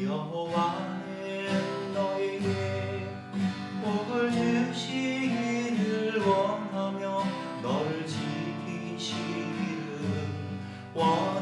여호와는 너에게 복을 주시기를 원하며 너를 지키시기를 원하시며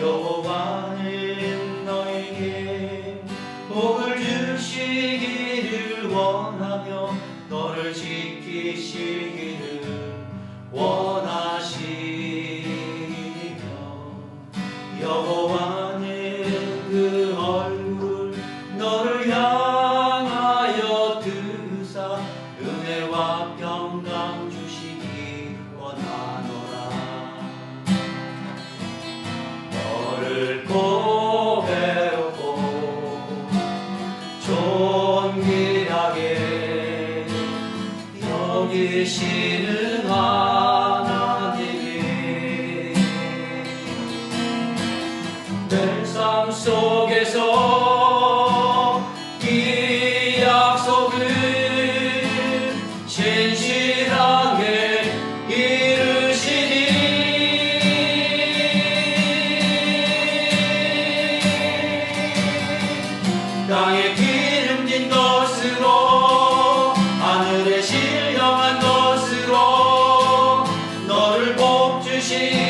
여호와는 너에게 복을 주시기를 원하며 너를 지키시기를 원. 섬기시는 하나님 삶 속에서 이 약속을 진실하게 이루시니. 땅의 shame.